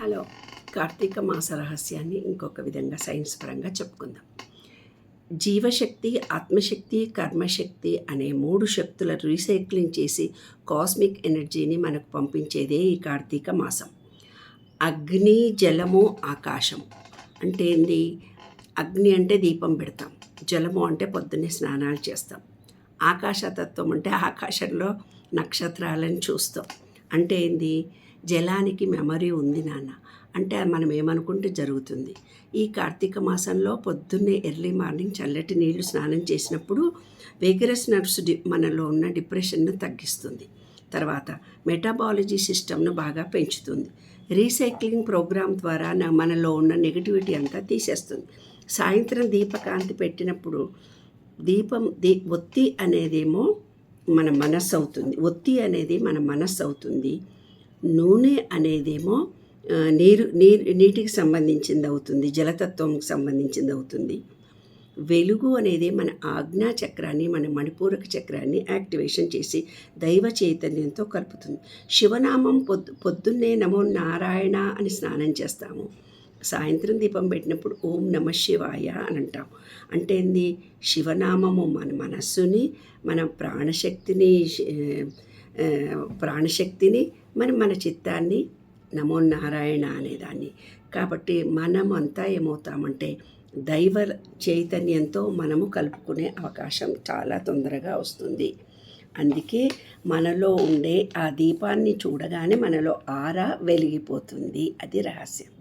Hello. Karthika మాస రహస్యాన్ని ఇంకొక విధంగా సైన్స్ పరంగా చెప్పుకుందాం. జీవశక్తి ఆత్మశక్తి కర్మశక్తి అనే మూడు శక్తుల రీసైక్లింగ్ చేసి కాస్మిక్ ఎనర్జీని మనకు పంపించేదే ఈ కార్తీక మాసం. అగ్ని జలము ఆకాశం అంటే ఏంది? అగ్ని అంటే దీపం పెడతాం. జలము అంటే పొద్దున్నే స్నానాలు చేస్తాం. ఆకాశతత్వం అంటే ఆకాశంలో నక్షత్రాలను చూస్తాం. అంటే ఏంది? జలానికి మెమరీ ఉంది నాన్న. అంటే మనం ఏమనుకుంటే జరుగుతుంది. ఈ కార్తీక మాసంలో పొద్దున్నే ఎర్లీ మార్నింగ్ చల్లటి నీళ్ళు స్నానం చేసినప్పుడు వేగరస్ నర్వ్స్ డి మనలో ఉన్న డిప్రెషన్ను తగ్గిస్తుంది. తర్వాత మెటాబాలజీ సిస్టమ్ను బాగా పెంచుతుంది. రీసైక్లింగ్ ప్రోగ్రామ్ ద్వారా మనలో ఉన్న నెగిటివిటీ అంతా తీసేస్తుంది. సాయంత్రం దీపకాంతి పెట్టినప్పుడు దీపం దీ ఒత్తి అనేదేమో మన మనస్సు అవుతుంది. ఒత్తి అనేది మన మనస్సు అవుతుంది. నూనె అనేదేమో నీరు నీరు నీటికి సంబంధించింది అవుతుంది జలతత్వంకి సంబంధించింది అవుతుంది వెలుగు అనేది మన ఆజ్ఞా చక్రాన్ని మన మణిపూరక చక్రాన్ని యాక్టివేషన్ చేసి దైవ చైతన్యంతో కలుపుతుంది. శివనామం పొద్దు పొద్దున్నే నమో నారాయణ అని స్నానం చేస్తాము. సాయంత్రం దీపం పెట్టినప్పుడు ఓం నమ శివాయ అని అంటాం అంటే ఏంది? శివనామము మన మనస్సుని మన ప్రాణశక్తిని ప్రాణశక్తిని మరి మన చిత్తాన్ని నమో నారాయణ అనేదాన్ని కాబట్టి మనం అంతా ఏమవుతామంటే దైవ చైతన్యంతో మనము కలుపుకునే అవకాశం చాలా తొందరగా వస్తుంది. అందుకే మనలో ఉండే ఆ దీపాన్ని చూడగానే మనలో ఆరా వెలిగిపోతుంది. అది రహస్యం.